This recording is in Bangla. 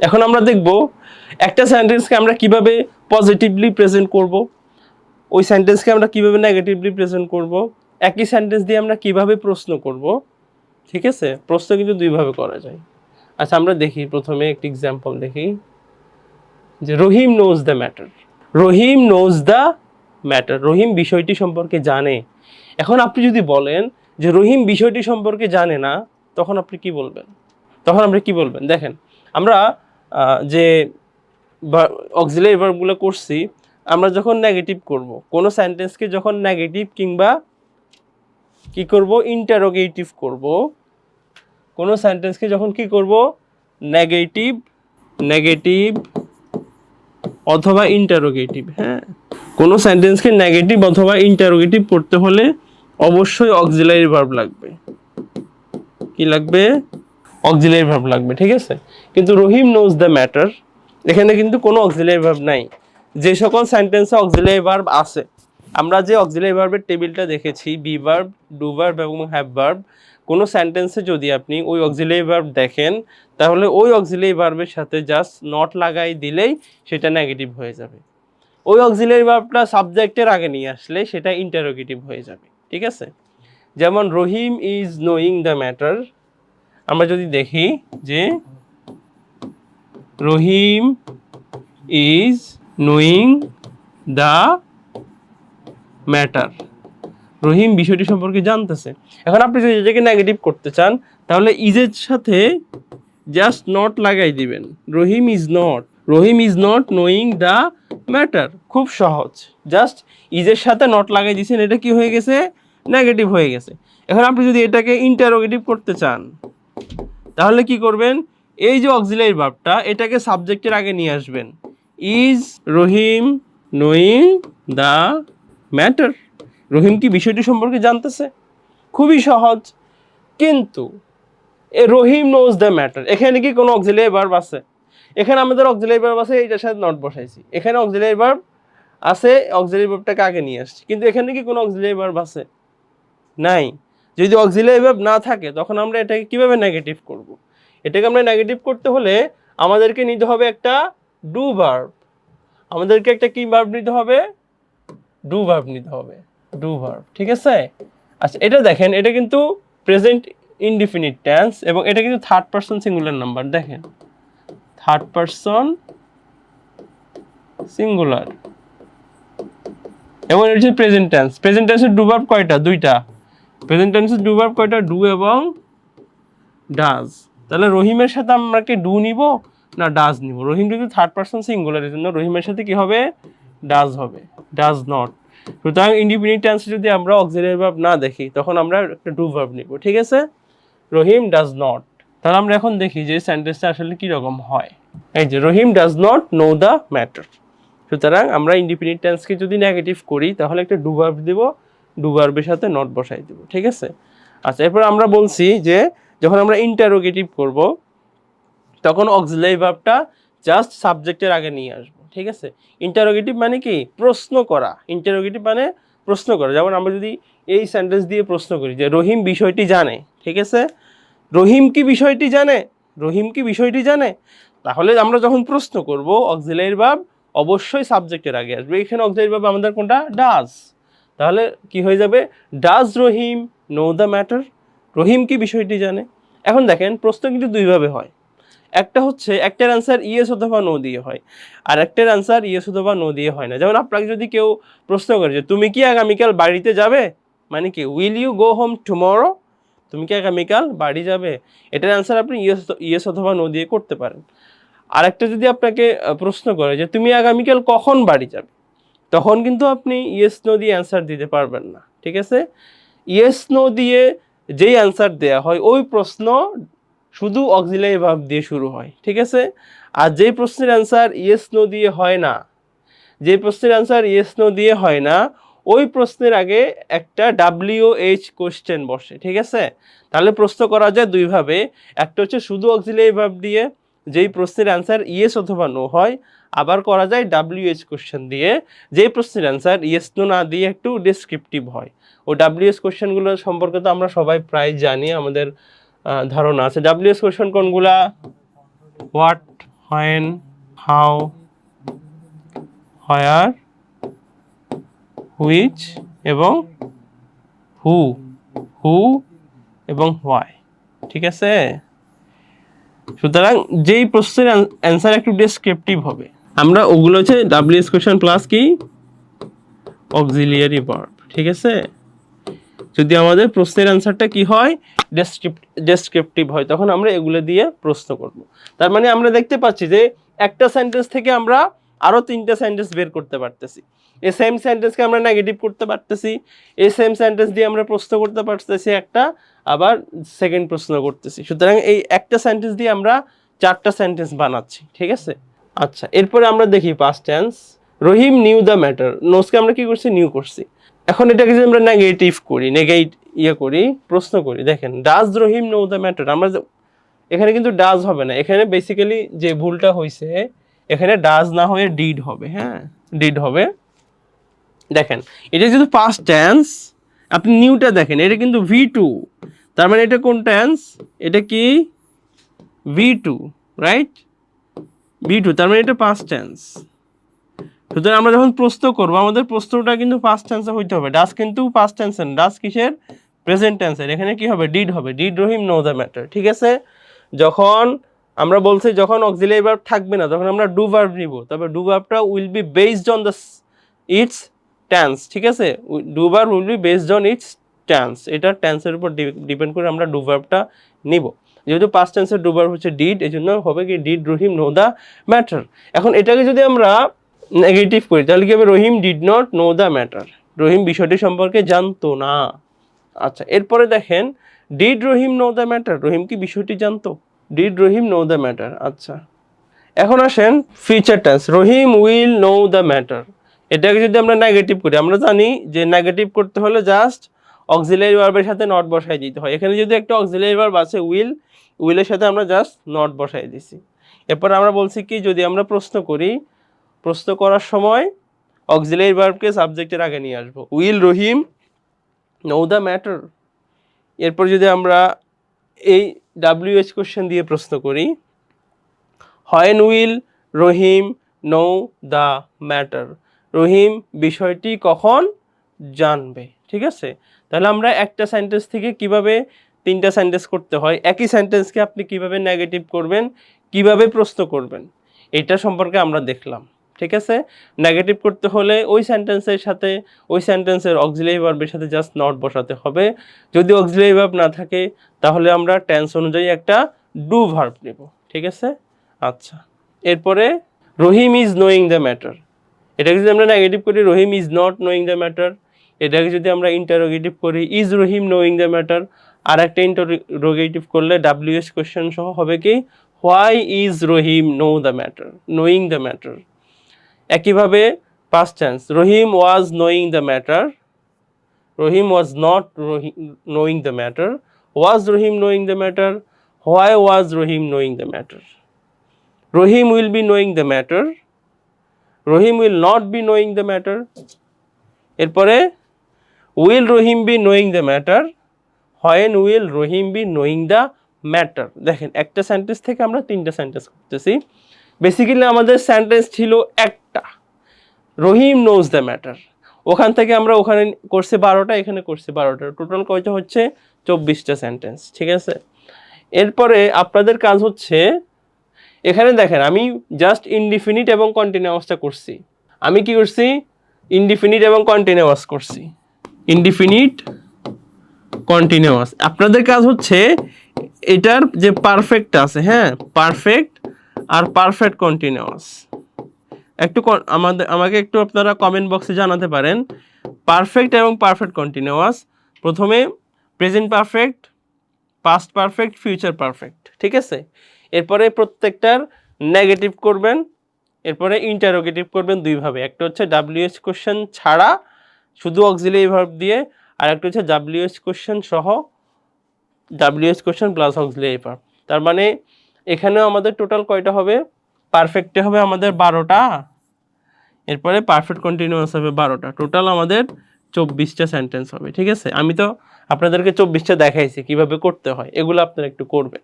এখন আমরা দেখব একটা সেন্টেন্সকে আমরা কীভাবে পজিটিভলি প্রেজেন্ট করব। ওই সেন্টেন্সকে আমরা কীভাবে নেগেটিভলি প্রেজেন্ট করব। একই সেন্টেন্স দিয়ে আমরা কীভাবে প্রশ্ন করব। ঠিক আছে? প্রশ্ন কিন্তু দুইভাবে করা যায়। আচ্ছা আমরা দেখি। প্রথমে একটি এক্সাম্পল দেখি। যে Rahim knows the matter Rahim knows the matter Rahim বিষয়টি সম্পর্কে জানে। এখন আপনি যদি বলেন যে রহিম বিষয়টি সম্পর্কে জানে না, তখন আপনি কি বলবেন? তখন আপনি কি বলবেন? দেখেন, আমরা যে অক্সিলারি ভার্বগুলো করছি, আমরা যখন নেগেটিভ করব, কোনো সেন্টেন্সকে যখন নেগেটিভ কিংবা কি করব ইন্টারোগেটিভ করব, কোনো সেন্টেন্সকে যখন কি করব নেগেটিভ নেগেটিভ অথবা ইন্টারোগেটিভ হ্যাঁ? কোনো সেন্টেন্সকে নেগেটিভ অথবা ইন্টারোগেটিভ করতে হলে অবশ্যই অক্সিলারি ভার্ব লাগবে। কি লাগবে? অক্সিলারি ভার্ব লাগবে, ঠিক আছে? কিন্তু রহিম নোজ দ্য ম্যাটার এখানে কিন্তু কোনো অক্সিলারি ভার্ব নাই। যে সকল সেন্টেন্সে অক্সিলারি ভার্ব আছে, আমরা যে অক্সিলারি ভার্বের টেবিলটা দেখেছি বি ভার্ব ডু ভার্ব এবং হ্যাভ ভার্ব কোনো সেন্টেন্সে যদি আপনি ওই অক্সিলারি ভার্ব দেখেন, তাহলে ওই অক্সিলারি ভার্বের সাথে জাস্ট নট লাগাই দিলেই সেটা নেগেটিভ হয়ে যাবে। ওই অক্সিলারি ভার্বটা সাবজেক্টের আগে নিয়ে আসলে সেটা ইন্টারোগেটিভ হয়ে যাবে, ঠিক আছে? যেমন Rahim is knowing the matter আমরা যদি দেখি যে Rahim is knowing the matter Rahim বিষয়টি সম্পর্কে জানতেছে। এখন আপনি যদি এটাকে নেগেটিভ করতে চান, তাহলে ইজের সাথে জাস্ট নট লাগাই দিবেন। Rahim is not Rahim is not knowing the matter খুব সহজ। জাস্ট ইজের সাথে নট লাগাই দিয়েছেন, এটা কি হয়ে গেছে? নেগেটিভ হয়ে গেছে। এখন আপনি যদি এটাকে ইন্টারোগেটিভ করতে চান তাহলে কি করবেন? এই যে অক্সিলারি ভার্বটা এটাকে সাবজেক্টের আগে নিয়ে আসবেন। Is Rahim knowing the matter Rahim কি বিষয়টি সম্পর্কে জানতেছে? খুবই সহজ। কিন্তু, এ রহিম নোজ দ্য ম্যাটার এখানে কি কোনো অক্সিলারি ভার্ব আছে? এখানে আমাদের অক্সিলারি ভার্ব আছে, এইটার সাথে নট বসাইছি। এখানে অক্সিলারি ভার্ব আছে অক্সিলারি ভার্বটাকে আগে নিয়ে আসছি। কিন্তু এখানে কি কোনো অক্সিলারি ভার্ব আছে? নাই। যদি অক্সিলারি ভার্ব না থাকে, তখন আমরা এটাকে কীভাবে নেগেটিভ করব? এটাকে আমরা নেগেটিভ করতে হলে আমাদেরকে নিতে হবে একটা ডু ভার্ব আমাদেরকে একটা কি ভার্ব নিতে হবে? ডু ভার্ব নিতে হবে। ডু ভার্ব ঠিক আছে? আচ্ছা এটা দেখেন, এটা কিন্তু প্রেজেন্ট ইনডিফিনিট টেন্স এবং এটা কিন্তু থার্ড পারসন সিঙ্গুলার নাম্বার দেখেন। থার্ড পারসন সিঙ্গুলার এবং এটা হচ্ছে প্রেজেন্ট টেন্স প্রেজেন্ট টেন্সের ডু ভার্ব কয়টা? দুইটা। প্রেজেন্ট টেন্সের ডু ভার্ব কয়টা? ডু এবং ডাজ তাহলে রহিমের সাথে আমরা কি ডু নিব? না ডাজ নিব। রহিম কিন্তু থার্ড পারসন সিঙ্গুলারের জন্য রহিমের সাথে কি হবে? ডাজ হবে। ডাজ নট সুতরাং ইন্ডিপেন্ডেন্ট টেন্স যদি আমরা অক্সিলারি ভার্ব না দেখি, তখন আমরা একটা ডু ভার্ব নিব। ঠিক আছে? রহিম ডাজ নট তাহলে আমরা এখন দেখি যে সেন্টেন্সটা আসলে কি রকম হয়। এই যে, Rahim does not know the matter সুতরাং আমরা ইন্ডিপেন্ডেন্ট টেন্সকে যদি নেগেটিভ করি, তাহলে একটা ডু ভার্ব দিব। ডু ভার্বের সাথে নট বসাই দিব, ঠিক আছে? আচ্ছা এরপর আমরা বলছি যে যখন আমরা ইন্টারোগেটিভ করব, তখন অক্সিলারি ভার্বটা জাস্ট সাবজেক্টের আগে নিয়ে আসব, ঠিক আছে? ইন্টারোগেটিভ মানে কি? প্রশ্ন করা। ইন্টারোগেটিভ মানে প্রশ্ন করা। যেমন আমরা যদি এই সেন্টেন্স দিয়ে প্রশ্ন করি যে, রহিম বিষয়টি জানে ঠিক আছে? রহিম কি বিষয়টি জানে? রহিম কি বিষয়টি জানে? তাহলে আমরা যখন প্রশ্ন করব অক্সিলারি ভার্ব অবশ্যই সাবজেক্টের আগে আসবে। এখানে অক্সিলারি ভার্ব আমাদের কোনটা? ডাজ তাহলে কি হয়ে যাবে? Does Rahim know the matter Rahim কি বিষয়টি জানে? এখন দেখেন, প্রশ্ন কিন্তু দুইভাবে হয়। একটা হচ্ছে, একটার অ্যান্সার ইয়েস অথবা নো দিয়ে হয়। আর একটার অ্যান্সার ইয়েস অথবা নো দিয়ে হয় না। যেমন আপনাকে যদি কেউ প্রশ্ন করে যে, তুমি কি আগামীকাল বাড়িতে যাবে? মানে কি will you go home tomorrow তুমি কি আগামীকাল বাড়ি যাবে? এটার অ্যান্সার আপনি ইয়েস ইয়েস অথবা নো দিয়ে করতে পারেন। আর একটা যদি আপনাকে প্রশ্ন করে যে, তুমি আগামীকাল কখন বাড়ি যাবে? তখন কিন্তু আপনি ইয়েস নো দিয়ে অ্যান্সার দিতে পারবেন না, ঠিক আছে? ইয়েস নো দিয়ে যেই অ্যান্সার দেয়া হয়, ওই প্রশ্ন শুধু অক্সিলারি ভাব দিয়ে শুরু হয়, ঠিক আছে? আর যেই প্রশ্নের অ্যান্সার ইয়েস নো দিয়ে হয় না যে প্রশ্নের অ্যান্সার ইয়েস নো দিয়ে হয় না, ওই প্রশ্নের আগে একটা ডাব্লিউ এইচ কোশ্চেন বসে, ঠিক আছে? তাহলে প্রশ্ন করা যায় দুইভাবে, একটা হচ্ছে শুধু অক্সিলারি ভাব দিয়ে যেই প্রশ্নের অ্যান্সার ইয়েস অথবা নো হয়, আবার করা যায় ডাব্লিউ এইচ কোশ্চেন দিয়ে। যেই প্রশ্নের অ্যান্সার ইয়েস নো না দিয়ে একটু ডেসক্রিপটিভ হয়। ও ডাব্লিউএস কোশ্চেনগুলো সম্পর্কে তো আমরা সবাই প্রায় জানি, আমাদের ধারণা আছে। ডাব্লিউএস কোশ্চেন কোনগুলা? What when how where which এবং হু হু এবং হোয়াই ঠিক আছে? সুতরাং যেই প্রশ্নের অ্যান্সার একটু ডেসক্রিপটিভ হবে। আমরা ওগুলো হচ্ছে ডাব্লিউএস কোয়েশন প্লাস কি? অক্সিলিয়ারি ভার্ব ঠিক আছে? যদি আমাদের প্রশ্নের অ্যান্সারটা কি হয়? ডেসক্রিপটিভ হয়, তখন আমরা এগুলো দিয়ে প্রশ্ন করব। তার মানে আমরা দেখতে পাচ্ছি যে একটা সেন্টেন্স থেকে আমরা আরও তিনটা সেন্টেন্স বের করতে পারতেছি। এই সেম সেন্টেন্সকে আমরা নেগেটিভ করতে পারতেছি, এই সেম সেন্টেন্স দিয়ে আমরা প্রশ্ন করতে পারতেছি একটা, আবার সেকেন্ড প্রশ্ন করতেছি। সুতরাং এই একটা সেন্টেন্স দিয়ে আমরা চারটা সেন্টেন্স বানাচ্ছি, ঠিক আছে? আচ্ছা এরপরে আমরা দেখি past tense Rahim knew the matter নোসকে আমরা কি করছি? নিউ করছি। এখন এটাকে যদি আমরা নেগেটিভ করি নেগেট ইয়ে করি, প্রশ্ন করি, দেখেন does Rahim know the matter আমরা এখানে কিন্তু ডাজ হবে না, এখানে বেসিক্যালি যে ভুলটা হয়েছে এখানে ডাজ না হয়ে ডিড হবে হ্যাঁ? ডিড হবে। দেখেন, এটা যেহেতু পাস্ট টেন্স আপনি নিউটা দেখেন, এটা কিন্তু ভি টু তার মানে এটা কোন টেন্স এটা কি? V two right V two তার মানে এটা পাস্ট টেন্স সুতরাং আমরা যখন প্রশ্ন করব, আমাদের প্রশ্নটা কিন্তু পাস্ট টেন্সে হইতে হবে। ডাস কিন্তু পাস্ট টেন্সের ডাস কিসের? প্রেজেন্ট টেন্সের এখানে কি হবে? ডিড হবে। Did Rahim know the matter ঠিক আছে? যখন আমরা বলছি, যখন অক্সিলারি ভার্ব থাকবে না, তখন আমরা ডু ভার্ব নিব। তবে do ভার্বটা will be based on the its tense ঠিক আছে? Do verb will be based on its tense এটা টেন্সের উপর ডিপেন্ড করে আমরা ডু ভার্বটা নিব। যেহেতু পাস্ট টেন্সের ডু ভার্ব হচ্ছে ডিড এই জন্য হবে কি did Rahim know the matter এখন এটাকে যদি আমরা নেগেটিভ করি, তাহলে কি হবে? Rahim did not know the matter Rahim বিষয়টি সম্পর্কে জানতো না। আচ্ছা এরপরে দেখেন did Rahim know the matter Rahim কি বিষয়টি জানতো? Did Rahim know the matter আচ্ছা এখন আসেন future tense Rahim will know the matter এটাকে যদি আমরা নেগেটিভ করি, আমরা জানি যে নেগেটিভ করতে হলে জাস্ট অক্সিলারি ভার্বের সাথে নট বসাই দিতে হয়। এখানে যদি একটা অক্সিলারি ভার্ব আছে উইল উইলের সাথে আমরা জাস্ট নট বসাই দিছি। এরপর আমরা বলছি কি, যদি আমরা প্রশ্ন করি, প্রশ্ন করার সময় অক্সিলারি ভার্বকে সাবজেক্টের আগে নিয়ে আসব। Will Rahim know the matter এরপর যদি আমরা এই ডাব্লিউএইচ কোশ্চেন দিয়ে প্রশ্ন করি when will Rahim know the matter Rahim বিষয়টি কখন জানবে? ঠিক আছে? তাহলে আমরা একটা সেন্টেন্স থেকে কীভাবে তিনটা সেন্টেন্স করতে হয়, একই সেন্টেন্সকে আপনি কীভাবে নেগেটিভ করবেন, কীভাবে প্রশ্ন করবেন, এটা সম্পর্কে আমরা দেখলাম। ঠিক আছে? নেগেটিভ করতে হলে ওই সেন্টেন্সের সাথে, ওই সেন্টেন্সের অক্সিলারি ভার্বের সাথে জাস্ট নট বসাতে হবে। যদি অক্সিলারি ভার্ব না থাকে, তাহলে আমরা টেন্স অনুযায়ী একটা ডু ভার্ব নেব। ঠিক আছে? আচ্ছা। এরপরে, Rahim is knowing the matter এটাকে যদি আমরা নেগেটিভ করি, Rahim is not knowing the matter এটাকে যদি আমরা ইন্টারোগেটিভ করি is Rahim knowing the matter আর একটা ইন্টারোগেটিভ করলে ডাব্লিউএস কোয়েশ্চেন সহ হবে কি why is Rahim know the matter knowing the matter একইভাবে past tense Rahim was knowing the matter Rahim was not Rahim knowing the matter was Rahim knowing the matter why was Rahim knowing the matter Rahim will be knowing the matter Rahim will not be knowing the matter এরপরে will Rahim be knowing the matter when will Rahim be knowing the matter দেখেন, একটা সেন্টেন্স থেকে আমরা তিনটা সেন্টেন্স করতেছি। বেসিক্যালি আমাদের সেন্টেন্স ছিল একটা। রহিম নোজ দ্য ম্যাটার ওখান থেকে আমরা ওখানে করছি বারোটা, এখানে করছি বারোটা। টোটাল কয়টা হচ্ছে? চব্বিশটা সেন্টেন্স ঠিক আছে? এরপরে, আপনাদের কাজ হচ্ছে এখানে দেখেন, আমি জাস্ট ইনডিফিনিট এবং কন্টিনিউয়াসটা করছি। আমি কি করছি? ইনডিফিনিট এবং কন্টিনিউয়াস করছি। ইনডিফিনিট কন্টিনিউয়াস আপনাদের কাজ হচ্ছে এটার যে পারফেক্ট আছে হ্যাঁ পারফেক্ট আর পারফেক্ট কন্টিনিউয়াস একটু আমাদের আমাকে একটু আপনারা কমেন্ট বক্সে জানাতে পারেন। পারফেক্ট এবং পারফেক্ট কন্টিনিউয়াস প্রথমে present perfect past perfect future perfect ঠিক আছে? এরপরে প্রত্যেকটার নেগেটিভ করবেন, এরপরে ইন্টারোগেটিভ করবেন দুইভাবে। একটা হচ্ছে ডাব্লিউএস কোশ্চেন ছাড়া শুধু অক্সিলারি ভার্ব দিয়ে, আর একটা হচ্ছে ডাব্লিউএস কোশ্চেন সহ WH question plus auxiliary verb তার মানে এখানেও আমাদের টোটাল কয়টা হবে? পারফেক্টে হবে আমাদের বারোটা। এরপরে পারফেক্ট কন্টিনিউয়াস হবে বারোটা। টোটাল আমাদের চব্বিশটা সেন্টেন্স হবে, ঠিক আছে? আমি তো আপনাদেরকে চব্বিশটা দেখাইছি কীভাবে করতে হয়, এগুলো আপনারা একটু করবেন।